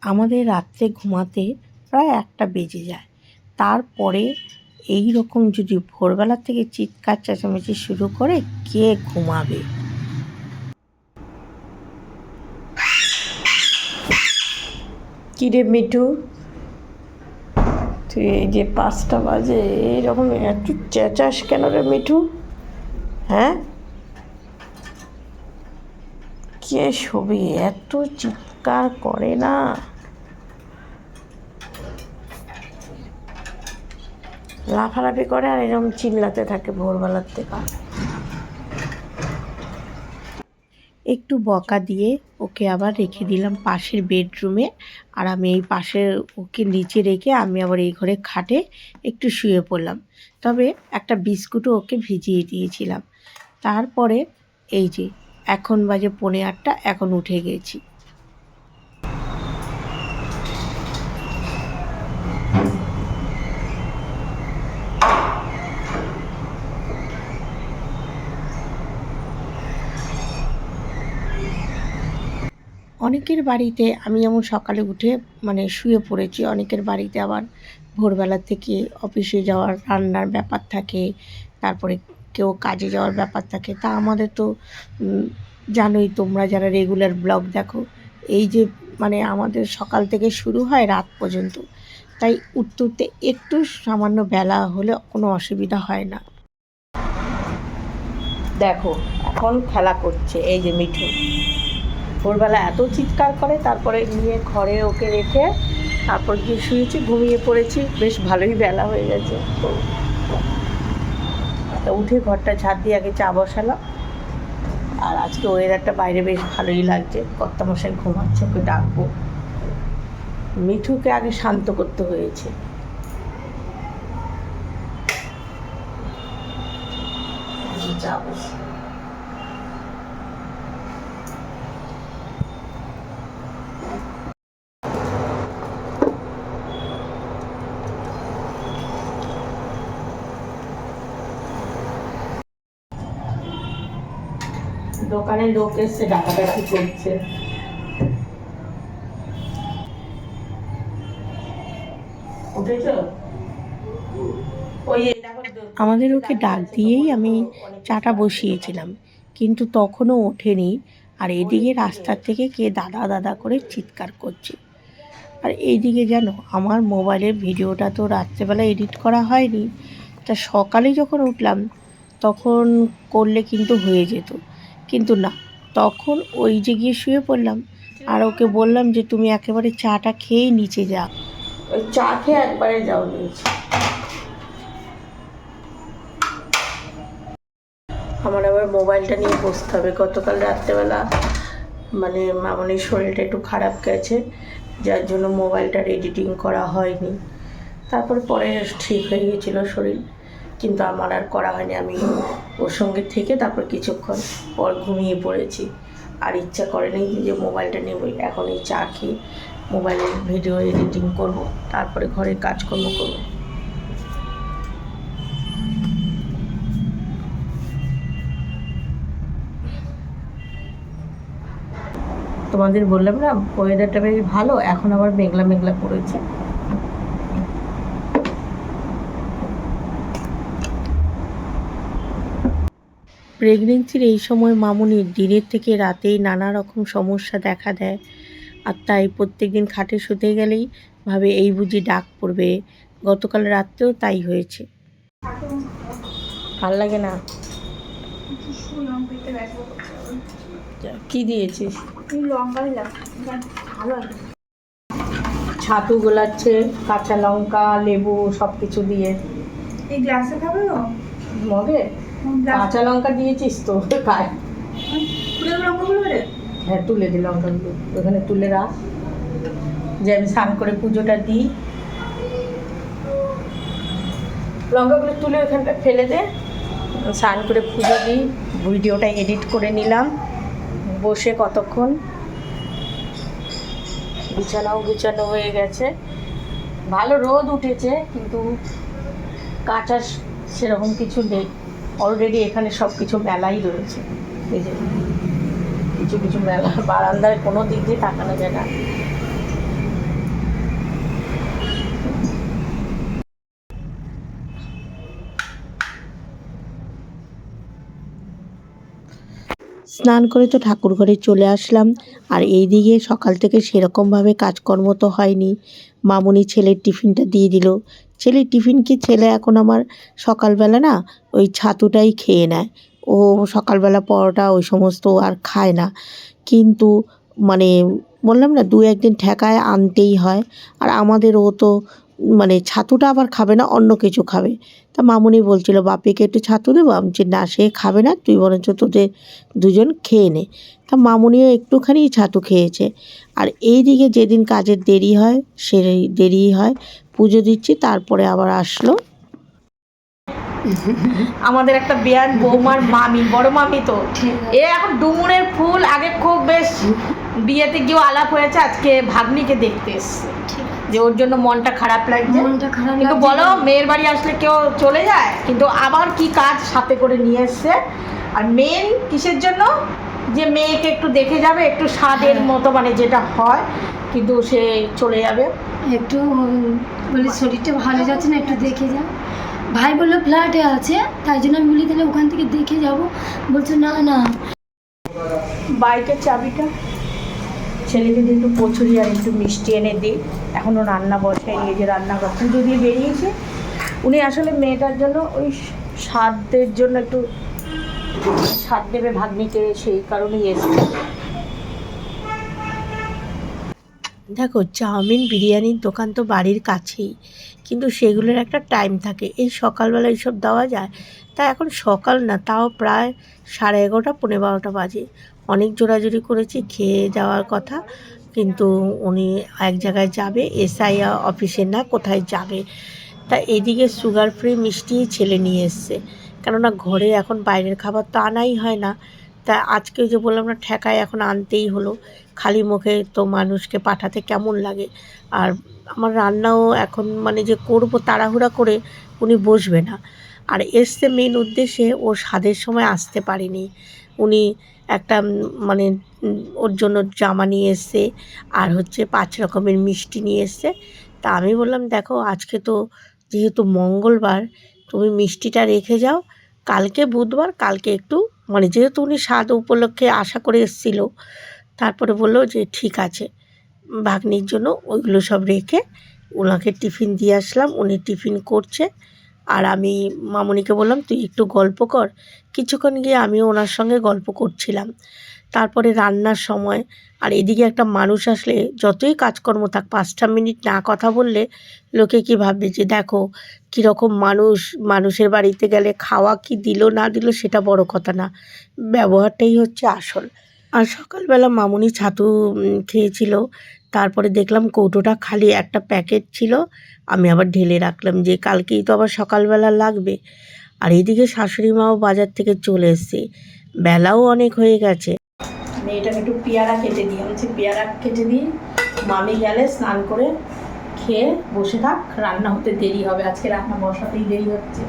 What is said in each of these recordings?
আমাদের রাত্রে ঘুমাতে প্রায় একটা বেজে যায়। তারপরে এই রকম যদি ভোরবেলা থেকে চিৎকার চেঁচামেচি শুরু করে, কে ঘুমাবে? কি রে মিঠু? তুই এই যে পাঁচটা বাজে, এইরকম এত চেঁচাস কেন রে মিঠু? হ্যাঁ? কে শোবে এত চিৎকার করে না। লাফালাফি করে আর এরকম চিল্লাতে থাকে ভোরবেলার থেকে। একটু বকা দিয়ে ওকে আবার রেখে দিলাম পাশের বেডরুমে। আর আমি এই পাশে ওকে নিচে রেখে আমি আবার এই ঘরে খাটে একটু শুয়ে পড়লাম। তবে একটা বিস্কুটও ওকে ভিজিয়ে দিয়েছিলাম। তারপরে এই যে, এখন বাজে পৌনে আটটা, এখন উঠে গেছি। অনেকের বাড়িতে আমি যেমন সকালে উঠে মানে শুয়ে পড়েছি, অনেকের বাড়িতে আবার ভোরবেলা থেকে অফিসে যাওয়ার রান্নার ব্যাপার থাকে, তারপরে কেউ কাজে যাওয়ার ব্যাপার থাকে। তা আমাদের তো জানোই তোমরা যারা রেগুলার ব্লগ দেখো, এই যে মানে আমাদের সকাল থেকে শুরু হয় রাত পর্যন্ত, তাই উঠতে উঠতে একটু সামান্য বেলা হলে কোনো অসুবিধা হয় না। দেখো, এখন খেলা করছে, এই যে মিঠু। ভোরবেলা এত চিৎকার করে, তারপরে নিয়ে ঘরে ওকে রেখে তারপর গিয়ে শুয়েছি, ঘুমিয়ে পড়েছি। বেশ ভালোই বেলা হয়ে গেছে। তা উঠে ঘরটা ঝাড় দিয়ে আগে চা বসালাম। আর আজকে ওয়েদারটা বাইরে বেশ ভালোই লাগছে। কর্তামশাই ঘুমাচ্ছে, ওকে ডাকবো। মিঠুকে আগে শান্ত করতে হয়েছে চা বসে দোকানে লোক এসছে ডাকাডাকি করছে। উঠেছো? ওই আমাদের ওকে ডাক দিয়েই আমি চাটা বসিয়েছিলাম কিন্তু তখনও ওঠেনি। আর এদিকে রাস্তার থেকে কে দাদা দাদা করে চিৎকার করছে। আর এইদিকে যেন আমার মোবাইলের ভিডিওটা তো রাত্রেবেলা এডিট করা হয়নি। তা সকালে যখন উঠলাম তখন করলে কিন্তু হয়ে যেত। কিন্তু না। তখন ওই যে গিয়ে শুয়ে পড়লাম আর ওকে বললাম যে, তুমি একেবারে চাটা খেয়েই নিচে যাও। ওই চা খেয়ে একবারে যাও নিচে। আমার আবার মোবাইলটা নিয়ে বসতে হবে। গতকাল রাত্রেবেলা মানে মামনির শরীরটা একটু খারাপ গেছে, যার জন্য মোবাইলটার এডিটিং করা হয়নি। তারপর পরে ঠিক হয়ে গিয়েছিল শরীর। কিন্তু আমার আর করা হয়নি। আমি ওর সঙ্গে থেকে তারপর কিছুক্ষণ পর ঘুমিয়ে পড়েছি। আর ইচ্ছা করেনি যে মোবাইলটা নেব। এখন এই চা খেয়ে মোবাইলের ভিডিও এডিটিং করব, তারপরে ঘরের কাজকর্ম করব। তোমাদের বললাম না ওয়েদারটা বেশ ভালো, এখন আবার মেঘলা মেঘলা করেছে। প্রেগনেন্সির এই সময় মামুনির দিনের থেকে রাতেই নানা রকম সমস্যা দেখা দেয়। আর তাই প্রত্যেক দিন খাটে শুতে গেলেই ভাবে এই বুঝি ডাক পড়বে। গতকাল রাত্রেও তাই হয়েছে। ভালো লাগে না? কি দিয়েছিস? ছাতু গোলাচ্ছে কাঁচা লঙ্কা লেবু সব কিছু দিয়ে। এই গ্লাসে খাবে মগে? কাঁচা লঙ্কা দিয়েছিস তো খায়। হ্যাঁ তুলে দিই লঙ্কাগুলো ওখানে তুলে রাখ। যে আমি স্নান করে পুজোটা দিই। লঙ্কাগুলো তুলে ওখানটা ফেলে দে। স্নান করে পুজো দিই। ভিডিওটা এডিট করে নিলাম। বসে কতক্ষণ? বিছানাও গুছানো হয়ে গেছে। ভালো রোদ উঠেছে কিন্তু কাঁচা সেরকম কিছু নেই। অলরেডি এখানে সব কিছু মেলাই রয়েছে। কিছু কিছু মেলা বারান্দায় কোনো দিক দিয়ে তাকানো যায় না। স্নান করে তো ঠাকুর ঘরে চলে আসলাম। আর এই দিকে সকাল থেকে সেরকমভাবে কাজকর্ম তো হয়নি। মামুনি ছেলের টিফিনটা দিয়ে দিল। ছেলের টিফিন কি ছেলে এখন আমার সকালবেলা না ওই ছাতুটাই খেয়ে নেয়। ও সকালবেলা পরোটা ওই সমস্ত আর খায় না। কিন্তু মানে বললাম না দু একদিন ঠেকায় আনতেই হয়। আর আমাদের ও তো মানে ছাতুটা আবার খাবে না অন্য কিছু খাবে। তা মামুনি বলছিল বাপিকে একটু ছাতু দেবো? আমি বলছি, না সে খাবে না তুই বরঞ্চ তোদের দুজন খেয়ে নে। তা মামুনিও একটুখানি ছাতু খেয়েছে। আর এই দিকে যেদিন কাজের দেরি হয় সে দেরি হয় পুজো দিচ্ছি তারপরে আবার আসলো। আমাদের একটা বেয়ান বৌমার মামি বড় মামি তো। এ এখন ডুমুরের ফুল আগে খুব বেশ বিয়েতে গিয়েও আলাপ হয়েছে আজকে ভাগ্নিকে দেখতে এসছে। যে ওর জন্য মনটা খারাপ লাগছে। মনটা খারাপ কিন্তু বলো মেয়ের বাড়ি আসলে কেউ চলে যায়? কিন্তু আবার কি কাজ সাথে করে নিয়ে এসছে? আর মেন কিসের জন্য? যে মেয়েকে একটু দেখে যাবে একটু স্বাদের হ্যাঁ। মতো মানে যেটা হয় কিন্তু সে চলে যাবে। একটু বলি শরীরটা ভালো যাচ্ছে না একটু দেখে যা ভাই বলল ফ্ল্যাটে আছে তাই জন্য আমি বলি তাহলে ওখান থেকে দেখে যাব। বলছে না না। বাইকের চাবিটা? ছেলেকে একটু কচুরি আর একটু মিষ্টি এনে দিই। এখনও রান্না বসে নিয়ে যে রান্না করে পুজো দিয়ে বেরিয়েছে। উনি আসলে মেয়েটার জন্য ওই স্বাদের জন্য একটু স্বাদ দেবে ভাগ্নিকে, সেই কারণেই এসছে। দেখো, চাউমিন, বিরিয়ানির দোকান তো বাড়ির কাছেই, কিন্তু সেগুলোর একটা টাইম থাকে। এই সকালবেলা এইসব দেওয়া যায়। তা এখন সকাল না, তাও প্রায় সাড়ে এগারোটা পনেরো বারোটা বাজে। অনেক জোরাজুরি করেছি, খেয়ে যাওয়ার কথা। কিন্তু উনি এক জায়গায় যাবে, এসআই অফিসে না, কোথায় যাবে? তা এদিকে সুগার ফ্রি মিষ্টি ছেলে নিয়ে এসছে। কেননা ঘরে এখন বাইরের খাবার তো আনাই হয় না। তা আজকে যে বললাম না, ঠেকায় এখন আনতেই হলো। খালি মুখে তো মানুষকে পাঠাতে কেমন লাগে? আর আমার রান্নাও এখন মানে যে করব তাড়াহুড়া করে উনি বসবে না। আর এসছে মেন উদ্দেশ্যে ও স্বাদের সময় আসতে পারেনি। উনি একটা মানে ওর জন্য জামা নিয়ে এসছে আর হচ্ছে পাঁচ রকমের মিষ্টি নিয়ে এসছে। তা আমি বললাম, দেখো, আজকে তো যেহেতু মঙ্গলবার, তুমি মিষ্টিটা রেখে যাও। কালকে বুধবার, কালকে একটু মানে যেহেতু উনি স্বাদ উপলক্ষে আশা করে এসেছিল, তারপরে বলল যে, ঠিক আছে। ভাগ্নির জন্য ওইগুলো সব রেখে ওনাকে টিফিন দিয়ে আসলাম। উনি টিফিন করছে। আর আমি মামনিকে বললাম, তুই একটু গল্প কর। কিছুক্ষণ গিয়ে আমিও ওনার সঙ্গে গল্প করছিলাম। তারপরে রান্নার সময় আর এদিকে একটা মানুষ আসলে যতই কাজকর্ম থাক, পাঁচটা মিনিট না কথা বললে লোকে কি ভাববে যে, দেখো, কীরকম মানুষ, মানুষের বাড়িতে গেলে খাওয়া কি দিল না দিল সেটা বড় কথা না। ব্যবহারটাই হচ্ছে আসল। আর সকালবেলা মামুনি ছাতু খেয়েছিল। তারপরে দেখলাম কৌটোটা খালি একটা প্যাকেট ছিল। আমি আবার ঢেলে রাখলাম যে কালকেই তো আবার সকালবেলা লাগবে। আর এইদিকে শাশুড়ি মাও বাজার থেকে চলে এসছে। বেলাও অনেক হয়ে গেছে। মেয়েটাকে একটু পেয়ারা কেটে দিই আমি পেয়ারা কেটে দিই মামি গেলে স্নান করে খেয়ে বসে থাক। রান্না হতে দেরি হবে। আজকে রান্না বসাতেই দেরি হচ্ছে।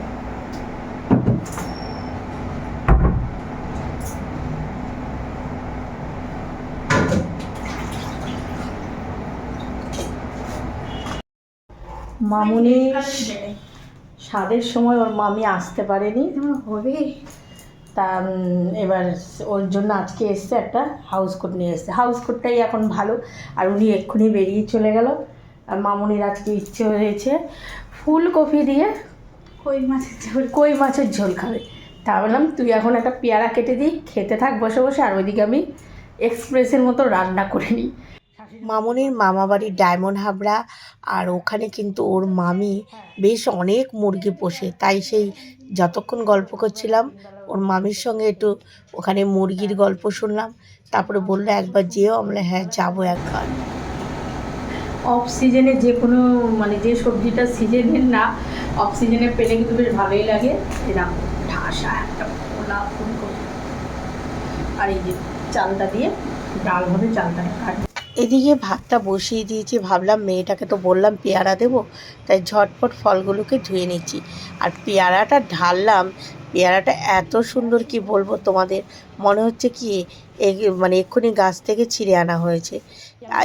মামুনি স্বাদের সময় ওর মামি আসতে পারেনি। হবে। তা এবার ওর জন্য আজকে এসছে একটা হাউস কোট নিয়ে এসছে। হাউস কোটটাই এখন ভালো। আর উনি এক্ষুনি বেরিয়ে চলে গেল। আর মামুনির আজকে ইচ্ছে হয়েছে ফুলকপি দিয়ে কই মাছের ঝোল? কই মাছের ঝোল খাবে। তা বললাম তুই এখন একটা পেয়ারা কেটে দিই খেতে থাক বসে বসে আর ওইদিকে আমি এক্সপ্রেসের মতো রান্না করে নিই। মামনির মামা বাড়ি ডায়মন্ড হাবড়া আর ওখানে কিন্তু ওর মামি বেশ অনেক মুরগি পোষে। তাই সেই যতক্ষণ গল্প করছিলাম, ওর মামির সঙ্গে একটু ওখানে মুরগির গল্প শুনলাম। তারপরে বলল, একবার যেও। আমরা হ্যাঁ যাব একবার। অফ সিজনে যে কোনো মানে যে সবজিটা সিজনের না অফ সিজনে পেলে কিন্তু বেশ ভালোই লাগে। এরকম ঠাসা একটা খোলা ফুলকপি। আর এই যে চালটা দিয়ে, ডাল হবে চালটা। কাট এদিকে ভাতটা বসিয়ে দিয়েছি, ভাবলাম মেয়েটাকে তো বললাম পেয়ারা দেবো, তাই ঝটপট ফলগুলোকে ধুয়ে নিচ্ছি। আর পেয়ারাটা ঢাললাম, পেয়ারাটা এত সুন্দর কি বলব তোমাদের, মনে হচ্ছে কি মানে এক্ষুনি গাছ থেকে ছিঁড়ে আনা হয়েছে।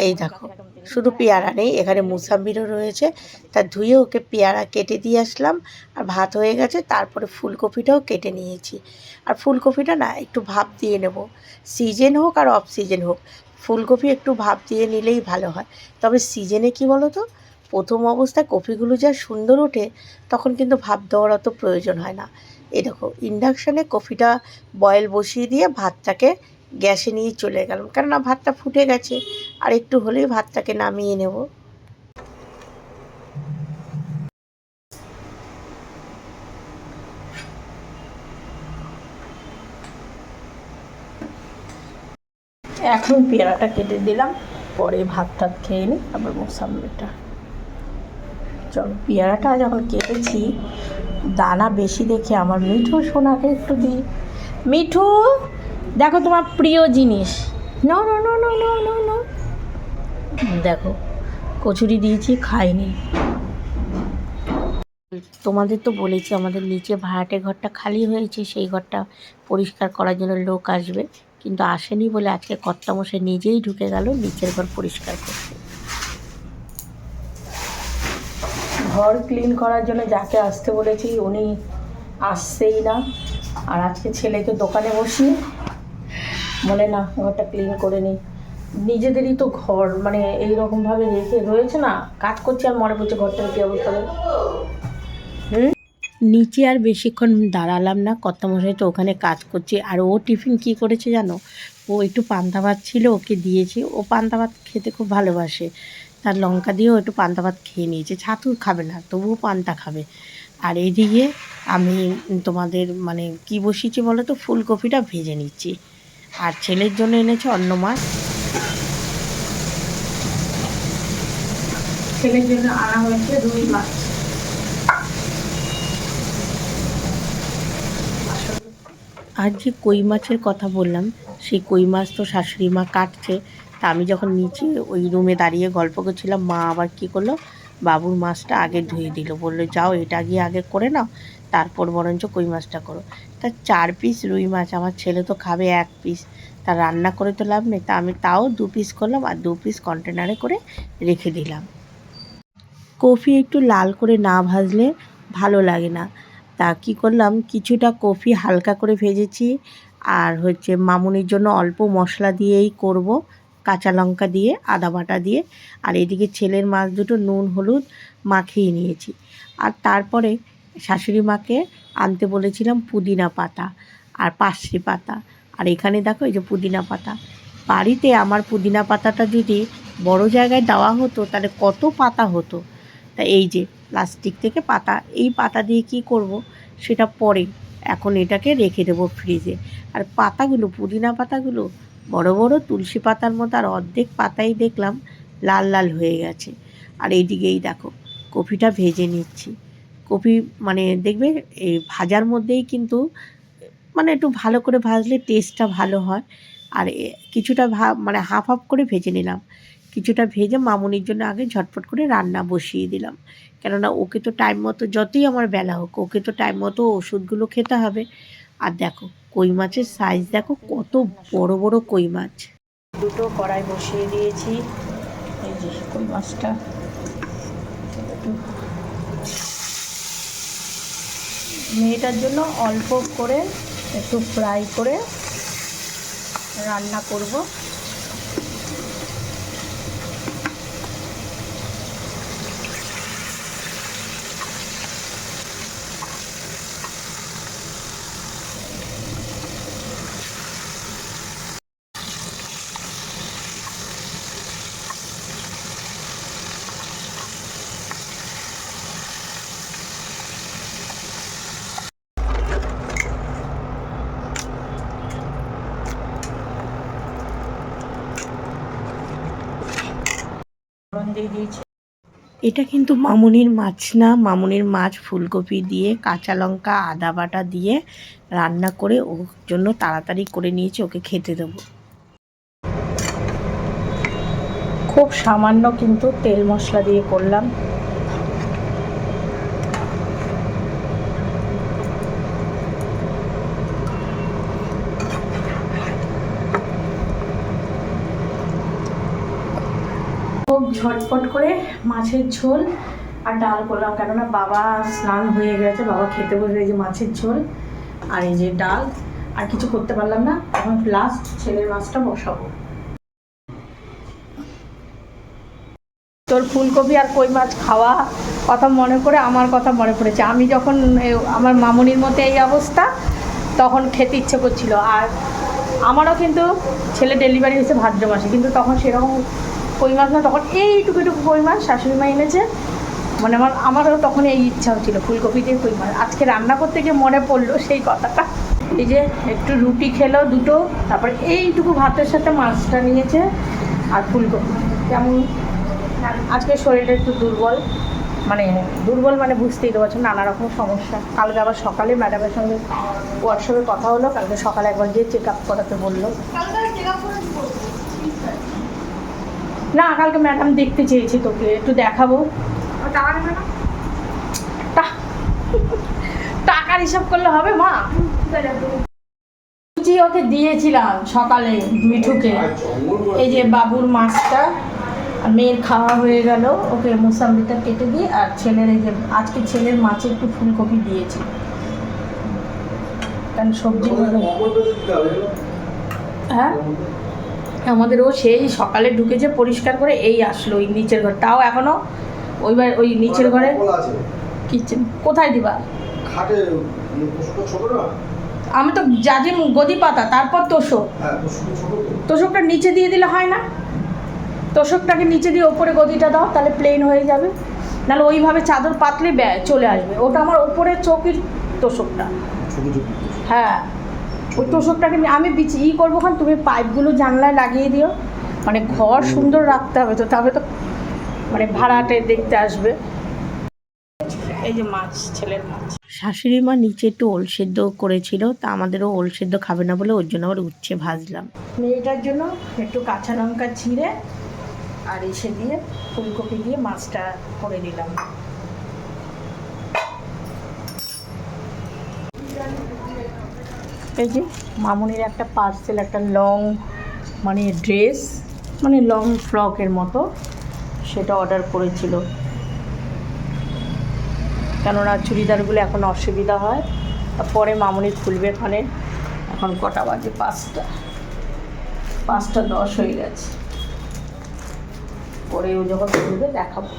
এই দেখো, শুধু পেয়ারা নেই, এখানে মুসাম্বিরও রয়েছে, তা ধুয়ে ওকে পেয়ারা কেটে দিয়ে আসলাম, আর ভাত হয়ে গেছে, তারপরে ফুলকপিটাও কেটে নিয়েছি। আর ফুলকপিটা না একটু ভাপ দিয়ে নেব, সিজন হোক আর অফ সিজন হোক ফুলকপি একটু ভাপ দিয়ে নিলেই ভালো হয়। তবে সিজনে কি বলো তো প্রথম অবস্থায় কপিগুলো যা সুন্দর ওঠে, তখন কিন্তু ভাপ দেওয়ার অত প্রয়োজন হয় না। এই দেখো ইন্ডাকশানে কফিটা বয়েল বসিয়ে দিয়ে ভাতটাকে গ্যাসে নিয়ে চলে গেলাম। কেননা ভাতটা ফুটে গেছে, আর একটু হলেই ভাতটাকে নামিয়ে নেব। এখন পেয়ারাটা কেটে দিলাম, পরে ভাত টাত খেয়ে নিই আবার মোসাম্বিটা চলো, পেয়ারাটা যখন কেটেছি, দানা বেশি দেখে আমার মিঠু সোনাকে একটু দিই। মিঠু, দেখো তোমার প্রিয় জিনিস। দেখো, কচুরি দিয়েছি, খাইনি। তোমাদের তো বলেছি, আমাদের নিচে ভাড়াটে ঘরটা খালি হয়েছে, সেই ঘরটা পরিষ্কার করার জন্য লোক আসবে। কিন্তু আসেনি বলে আজকে কর্তামশাই নিজেই ঢুকে গেল নিচের ঘর পরিষ্কার করতে। ঘর ক্লিন করার জন্য যাকে আসতে বলেছি উনি আসছেই না। আর আজকে ছেলেকে দোকানে বসিয়ে বলে, না, ঘরটা ক্লিন করে নিই নিজেদেরই তো ঘর মানে এই রকমভাবে রেখে রয়েছে না, কাজ করছে আর মনে পড়ছে ঘরটার কী অবস্থা হবে নিচে আর বেশিক্ষণ দাঁড়ালাম না। কর্তামশাই তো ওখানে কাজ করছে। আর ও টিফিন কি করেছে জানো? ও একটু পান্তা ভাত ছিল, ওকে দিয়েছি। ও পান্তা ভাত খেতে খুব ভালোবাসে। তার লঙ্কা দিয়েও একটু পান্তা ভাত খেয়ে নিয়েছে। ছাতু খাবে না, তবুও পান্তা খাবে। আর এইদিকে আমি তোমাদের মানে কি বসিয়েছি বলো তো? ফুলকপিটা ভেজে নিচ্ছি। আর ছেলের জন্য এনেছে অন্য মাছ। ছেলের জন্য আনা হয়েছে রুই মাছ। আর যে কই মাছের কথা বললাম, সেই কই মাছ তো শাশুড়ি মা কাটছে। তা আমি যখন নিচে ওই রুমে দাঁড়িয়ে গল্প করছিলাম, মা আবার কী করল? বাবুর মাছটা আগে ধুয়ে দিল। বলল, যাও, এটা গিয়ে আগে করে নাও, তারপর বরঞ্চ কই মাছটা করো। তা চার পিস রুই মাছ, আমার ছেলে তো খাবে এক পিস তা রান্না করে তো লাভ নেই। তা আমি তাও দু পিস করলাম আর দু পিস কন্টেনারে করে রেখে দিলাম। কফি একটু লাল করে না ভাজলে ভালো লাগে না। তা কী করলাম? কিছুটা কফি হালকা করে ভেজেছি আর হচ্ছে মামুনির জন্য অল্প মশলা দিয়েই করব। কাঁচা লঙ্কা দিয়ে, আদা বাটা দিয়ে আর এদিকে ছেলের মাছ দুটো নুন, হলুদ মাখিয়ে নিয়েছি। আর তারপরে শাশুড়ি মাকে আনতে বলেছিলাম পুদিনা পাতা আর পার্শ্রি পাতা। আর এখানে দেখো এই যে পুদিনা পাতা। বাড়িতে আমার পুদিনা পাতাটা যদি বড় জায়গায় দেওয়া হতো তাহলে কত পাতা হতো? তা এই যে প্লাস্টিক থেকে পাতা। এই পাতা দিয়ে কি করব? সেটা পরে। এখন এটাকে রেখে দেবো ফ্রিজে। আর পাতাগুলো, পুদিনা পাতাগুলো, বড় বড় তুলসী পাতার মতো আর অর্ধেক পাতাই দেখলাম লাল লাল হয়ে গেছে। আর এইদিকেই দেখো, কপিটা ভেজে নিচ্ছি। কপি মানে দেখবে, এই ভাজার মধ্যেই কিন্তু মানে একটু ভালো করে ভাজলে টেস্টটা ভালো হয়। আর কিছুটা ভা মানে হাফ হাফ করে ভেজে নিলাম। কিছুটা ভেজে মামুনির জন্য আগে ঝটপট করে রান্না বসিয়ে দিলাম। কেননা ওকে তো টাইম মতো যতই আমার বেলা হোক, ওকে তো টাইম মতো ওষুধগুলো খেতে হবে। আর দেখো, কই মাছের সাইজ দেখো, কত বড় বড় কই মাছ। দুটো কড়াই বসিয়ে দিয়েছি। এই যে কই মাছটা। মেয়েটার জন্য অল্প করে একটু ফ্রাই করে রান্না করব ফোড়ন দিয়ে দিয়েছি। এটা কিন্তু মামুনির মাছ না মামুনির মাছ ফুলকপি দিয়ে কাঁচা লঙ্কা আদা বাটা দিয়ে রান্না করে ওর জন্য তাড়াতাড়ি করে নিয়েছি ওকে খেতে দেবো। খুব সামান্য কিন্তু তেল মশলা দিয়ে করলাম। ঝটপট করে মাছের ঝোল আর ডাল করলাম। কেননা বাবা স্নান হয়ে গেছে, বাবা খেতে বসে এই যে মাছের ঝোল আর এই যে ডাল, আর কিছু করতে পারলাম না। এখন লাস্ট ছেলের মাছটা বসাবো। তোর ফুলকপি আর কই মাছ খাওয়া? কথা মনে করে আমার কথা মনে পড়েছে। আমি যখন আমার মামুনির মতো এই অবস্থা, তখন খেতে ইচ্ছে করছিল। আর আমারও কিন্তু ছেলে ডেলিভারি হয়েছে ভাদ্র মাসে, কিন্তু তখন সেরকম কই মাছ না, তখন এইটুকু একটু কই মাছ শাশুড়ি মা এনেছে। মানে আমার, আমারও তখন এই ইচ্ছা হচ্ছিল ফুলকপি দিয়ে কই মাছ। আজকে রান্না করতে গিয়ে মনে পড়ল সেই কথাটা। এই যে একটু রুটি খেলো দুটো, তারপর এইটুকু ভাতের সাথে মাছটা নিয়েছে আর ফুলকপি। যেমন আজকে শরীরটা একটু দুর্বল। মানে দুর্বল মানে বুঝতেই তো পারছ, নানা রকম সমস্যা। কালকে আবার সকালে ম্যাডামের সঙ্গে হোয়াটসঅ্যাপে কথা হলো, কালকে সকালে একবার গিয়ে চেক আপ করাতে বলল। না কালকে ম্যাডাম দেখতে চেয়েছি তোকে একটু দেখাবো। টা- টাকার হিসাব করলে হবে মা? লুচি ওকে দিয়েছিলাম সকালে মিঠুকে। এই যে বাবুর মাছটা মেয়ের খাওয়া হয়ে গেল ওকে মোসাম্বিটা কেটে দিয়ে আর ছেলের এই যে আজকে ছেলের মাছে একটু ফুলকপি দিয়েছি। কারণ সবজি হ্যাঁ? আমাদেরও সেই সকালে ঢুকেছে পরিষ্কার করে এই আসলো ওই নিচের ঘর। তাও এখনও ওইবার ওই নিচের ঘরে কিচেন। কোথায় দিবা? আমি তো জাজি গদি পাতা তারপর তোষক। হ্যাঁ তোষকটা নিচে দিয়ে দিলে হয় না? তোষকটাকে নিচে দিয়ে ওপরে গদিটা দাও তাহলে প্লেন হয়ে যাবে। নাহলে ওইভাবে চাদর পাতলে চলে আসবে। ওটা আমার ওপরে চৌকির তোষকটা। হ্যাঁ। ওই তোষকটাকে আমি বিচ ই করব খান তুমি পাইপগুলো জানলায় লাগিয়ে দিও। মানে ঘর সুন্দর রাখতে হবে তো তবে তো মানে ভাড়াটে দেখতে আসবে। এই যে মাছ ছেলের মাছ। শাশুড়ি মা নিচে একটু ওল সেদ্ধ করেছিল তা আমাদেরও ওল সেদ্ধ খাবে না বলে ওর জন্য আবার উচ্ছে ভাজলাম। মেয়েটার জন্য একটু কাঁচা লঙ্কা ছিঁড়ে আর এসে দিয়ে ফুলকপি দিয়ে মাছটা করে দিলাম এই যে মামুনির একটা পার্সেল, একটা লং মানে ড্রেস মানে লং ফ্রকের মতো সেটা অর্ডার করেছিল। কেননা চুড়িদারগুলো এখন অসুবিধা হয় পরে মামুনি খুলবে ওখানে। এখন কটা বাজে? পাঁচটা। পাঁচটা দশ হয়ে গেছে। পরে ও যখন খুলবে, দেখাবো।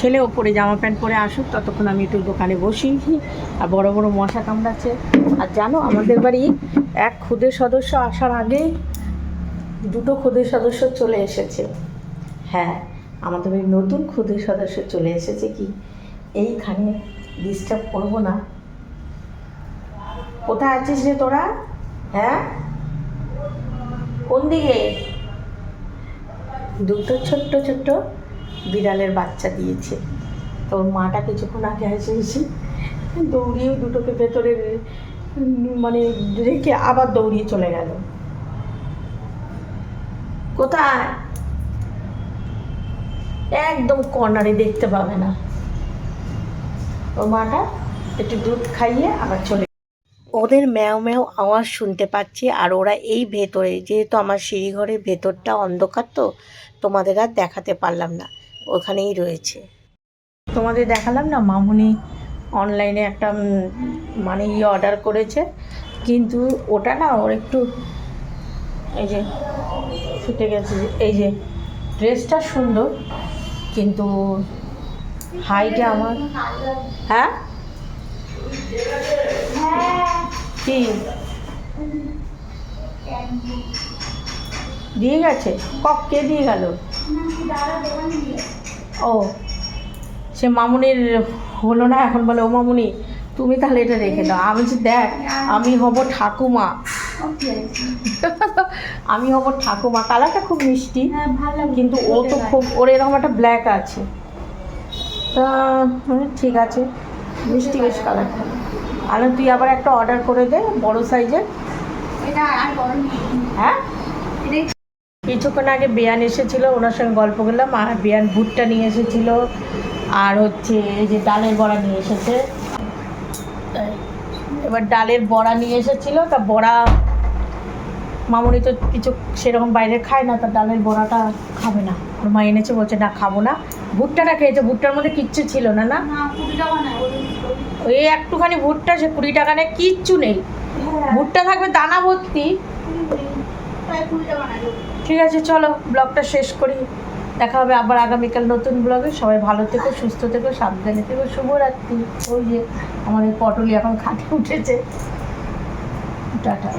ছেলে ওপরে জামা প্যান্ট পরে আসুক, ততক্ষণ আমি একটু দোকানে বসি। আর বড় বড় মশা কামড়াচ্ছে। আর জানো, আমাদের বাড়ি এক খুদে সদস্য আসার আগে দুটো খুদে সদস্য চলে এসেছে। হ্যাঁ আমাদের বাড়ি নতুন খুদে সদস্য চলে এসেছে কি? এইখানে ডিস্টার্ব করব না। কোথায় আছিস রে তোরা? হ্যাঁ? কোন দিকে? দুটো ছোট্ট ছোট্ট বিড়ালের বাচ্চা দিয়েছে। তোর মাটা কিছুক্ষণ আগে এসে এসে দৌড়িয়েও দুটোকে ভেতরে মানে রেখে আবার দৌড়িয়ে চলে গেল। কোথায়? একদম কর্নারে দেখতে পাবে না। ওর মাটা একটু দুধ খাইয়ে আবার চলে ওদের ম্যাও ম্যাও আওয়াজ শুনতে পাচ্ছি আর ওরা এই ভেতরে, যেহেতু আমার সিঁড়িঘরের ভেতরটা অন্ধকার তো, তোমাদের আর দেখাতে পারলাম না। ওখানেই রয়েছে। তোমাদের দেখালাম না, মামুনি অনলাইনে একটা মানে ইয়ে অর্ডার করেছে। কিন্তু ওটা না, ওর একটু এই যে ফুটে গেছে এই যে ড্রেসটা সুন্দর, কিন্তু হাইটে আমার হ্যাঁ? কি? দিয়ে গেছে? কক, কে দিয়ে গেল? ও সে মামুনির হলো না এখন বলে ও মামুনি তুমি তাহলে এটা রেখে দাও। আমি বলছি দেখ আমি হব ঠাকুমা। আমি হব ঠাকুমা। কালারটা খুব মিষ্টি কিন্তু ও তো খুব ওর এরকম একটা ব্ল্যাক আছে। তা ঠিক আছে মিষ্টি বেশ কালারটা আর তুই আবার একটা অর্ডার করে দে বড় সাইজের হ্যাঁ? কিছুক্ষণ আগে বিয়ান এসেছিল ওনার সঙ্গে গল্প করলাম আর বিয়ান ভুট্টা নিয়ে এসেছিল আর হচ্ছে এই যে ডালের বড়া নিয়ে এসেছে। এবার ডালের বড়া নিয়ে এসেছিল তা বড়া মামনি তো কিছু সেরকম বাইরে খায় না তা ডালের বড়াটা খাবে না। ওর মা এনেছে বলছে না খাব না। ভুট্টাটা খেয়েছে ভুট্টার মধ্যে কিচ্ছু ছিল না না? ওই একটুখানি ভুট্টা সে কুড়ি টাকা নেয় কিচ্ছু নেই। ভুট্টা থাকবে দানা ভর্তি। ঠিক আছে, চলো, ব্লগটা শেষ করি। দেখা হবে আবার আগামীকাল নতুন ব্লগে। সবাই ভালো থেকো, সুস্থ থেকো, সাবধানে থেকো। শুভরাত্রি। ওই যে আমাদের পটলি এখন খাটে উঠেছে। টাটা।